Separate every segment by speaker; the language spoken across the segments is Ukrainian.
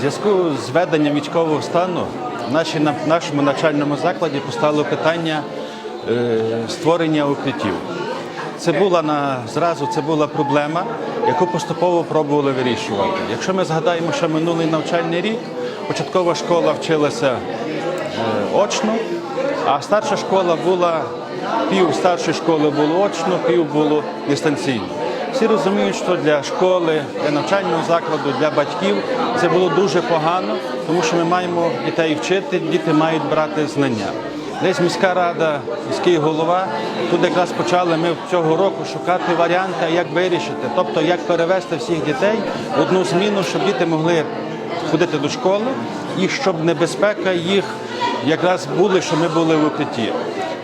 Speaker 1: Зв'язку з введенням військового стану в на нашому навчальному закладі постало питання е, створення укриттів. Це була на зразу це була проблема, яку поступово пробували вирішувати. Якщо ми згадаємо, що минулий навчальний рік початкова школа вчилася е, очно, а старша школа була пів старшої школи було очно, пів було дистанційно. Всі розуміють, що для школи, для навчального закладу, для батьків це було дуже погано, тому що ми маємо дітей вчити, діти мають брати знання. Десь міська рада, міський голова, тут якраз почали ми цього року шукати варіанти, як вирішити, тобто як перевести всіх дітей в одну зміну, щоб діти могли ходити до школи і щоб небезпека їх якраз були, що ми були в укритті.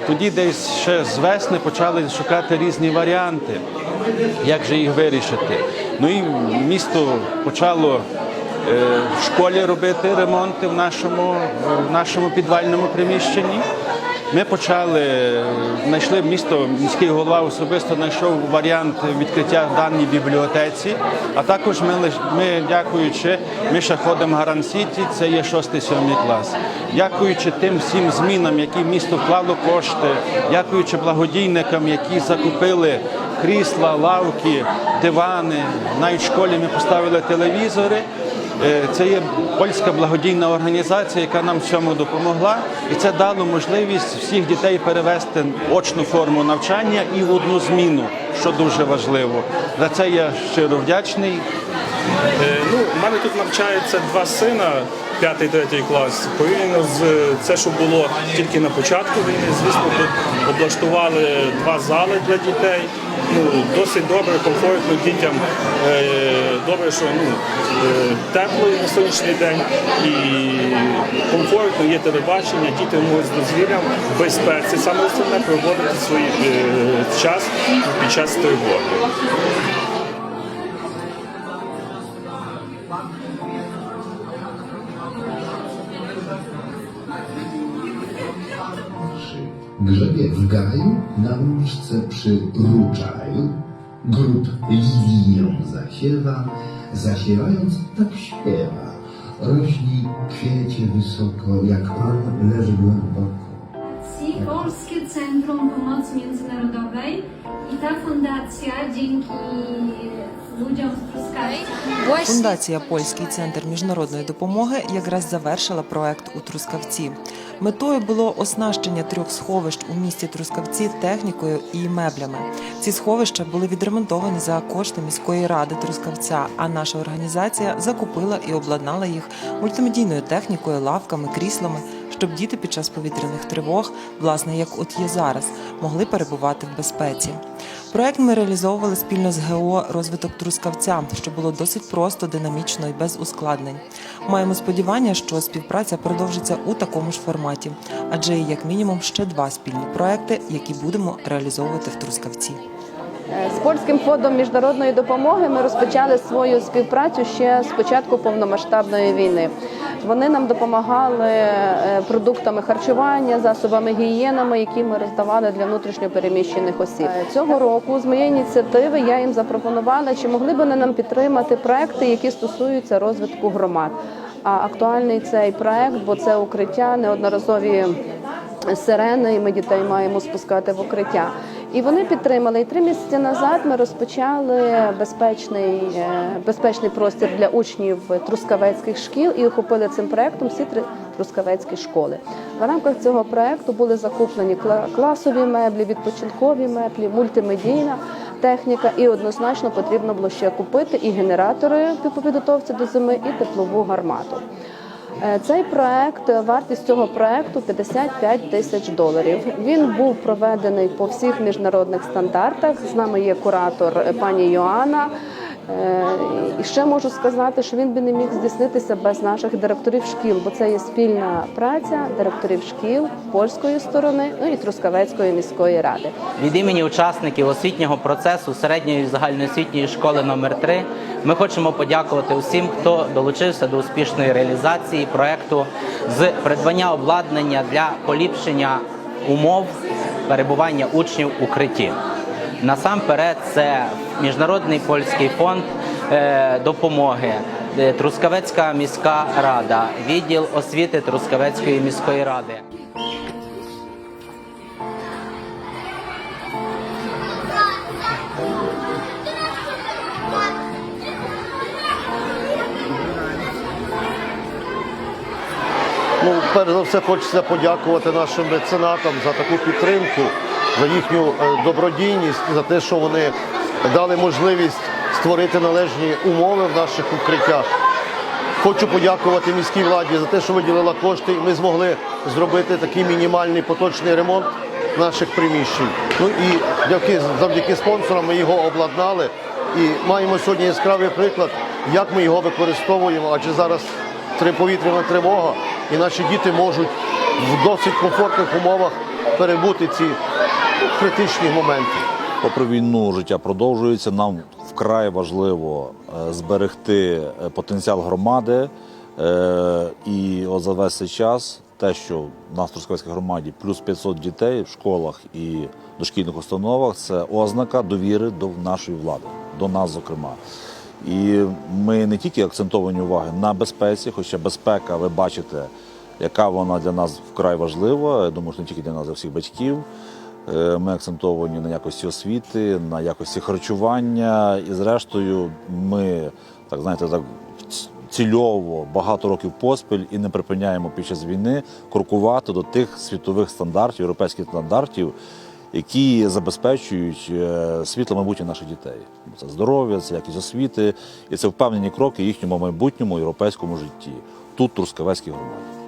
Speaker 1: Тоді десь ще з весни почали шукати різні варіанти, як же їх вирішити. Ну і місто почало е, в школі робити ремонти в нашому, в нашому підвальному приміщенні. Ми почали, знайшли місто, міський голова особисто знайшов варіант відкриття даній бібліотеці. А також ми, ми дякуючи, ми ще ходимо Гаран Сіті, це є 6-7 клас. Дякуючи тим всім змінам, які місто вклало кошти, дякуючи благодійникам, які закупили крісла, лавки, дивани. Навіть в школі ми поставили телевізори. Е, Це є польська благодійна організація, яка нам в цьому допомогла, і це дало можливість всіх дітей перевести очну форму навчання і в одну зміну, що дуже важливо. За це я щиро вдячний.
Speaker 2: Е, Ну, у мене тут навчаються два сина, п'ятий, третій клас. Порівняно з це, що було тільки на початку війни, звісно, тут облаштували два зали для дітей. Ну, досить добре, комфортно дітям. Е, Добре, що ну, е, тепло на сонячний день і комфортно, є телебачення, діти можуть з дозвіллям в безпеці, саме основне проводити свій е, час під час тривоги.
Speaker 3: Grzebie w gaju, na łóżce przy ruczaju, grób lilią zasiewa, zasiewając tak śpiewa. Rośli kwiecie wysoko, jak pan leży głęboko.
Speaker 4: Ci Polskie Centrum Pomocy Międzynarodowej i ta fundacja dzięki
Speaker 5: Фундація Польський центр міжнародної допомоги якраз завершила проект у Трускавці. Метою було оснащення трьох сховищ у місті Трускавці технікою і меблями. Ці сховища були відремонтовані за кошти міської ради Трускавця. А наша організація закупила і обладнала їх мультимедійною технікою, лавками, кріслами, щоб діти під час повітряних тривог, власне, як от є зараз, могли перебувати в безпеці. Проект ми реалізовували спільно з ГО розвиток Трускавця, що було досить просто, динамічно і без ускладнень. Маємо сподівання, що співпраця продовжиться у такому ж форматі, адже є як мінімум ще два спільні проекти, які будемо реалізовувати в Трускавці.
Speaker 6: Е, З польським фондом міжнародної допомоги ми розпочали свою співпрацю ще з початку повномасштабної війни. Вони нам допомагали е, продуктами харчування, засобами гігієнами, які ми роздавали для внутрішньопереміщених осіб. Цього року з моєї ініціативи я їм запропонувала, чи могли б вони нам підтримати проекти, які стосуються розвитку громад. А актуальний цей проект, бо це укриття неодноразові сирени, і ми дітей маємо спускати в укриття. І вони підтримали. І три місяці назад ми розпочали безпечний, е, безпечний простір для учнів трускавецьких шкіл і охопили цим проектом всі три трускавецькі школи. В рамках цього проекту були закуплені кла- класові меблі, відпочинкові меблі, мультимедійна техніка, і однозначно потрібно було ще купити і генератори по підготовці до зими, і теплову гармату. Е, Цей проект, вартість цього проекту 55 тисяч доларів. Він був проведений по всіх міжнародних стандартах. З нами є куратор е, пані Йоанна. Е, І ще можу сказати, що він би не міг здійснитися без наших директорів шкіл, бо це є спільна праця директорів шкіл польської сторони, ну і Трускавецької міської ради.
Speaker 7: Від імені учасників освітнього процесу середньої загальноосвітньої школи номер 3 ми хочемо подякувати усім, хто долучився до успішної реалізації проекту з придбання обладнання для поліпшення умов перебування учнів у укритті. Насамперед, це міжнародний польський фонд е, допомоги, е, Трускавецька міська рада, відділ освіти Трускавецької міської ради.
Speaker 8: Ну, перш за все, хочеться подякувати нашим меценатам за таку підтримку, за їхню е, добродійність, за те, що вони дали можливість створити належні умови в наших укриттях. Хочу подякувати міській владі за те, що виділила кошти, і ми змогли зробити такий мінімальний поточний ремонт наших приміщень. Ну і завдяки, завдяки спонсорам ми його обладнали і маємо сьогодні яскравий приклад, як ми його використовуємо, адже зараз повітряна тривога, і наші діти можуть в досить комфортних умовах перебути ці критичні моменти.
Speaker 9: Попри війну, життя продовжується. Нам вкрай важливо е, зберегти е, потенціал громади. Е, І за весь цей час те, що в нас в Трускавецькій громаді плюс 500 дітей в школах і дошкільних установах, це ознака довіри до нашої влади, до нас, зокрема. І ми не тільки акцентовані уваги на безпеці, хоча безпека, ви бачите, яка вона для нас вкрай важлива. Я думаю, що не тільки для нас, а всіх батьків. Е, Ми акцентовані на якості освіти, на якості харчування. І зрештою, ми так знаєте, так цільово багато років поспіль і не припиняємо під час війни крокувати до тих світових стандартів, європейських стандартів, які забезпечують е, світле майбутнє наших дітей. Це здоров'я, це якість освіти, і це впевнені кроки їхньому майбутньому європейському житті тут, Трускавецькій громаді.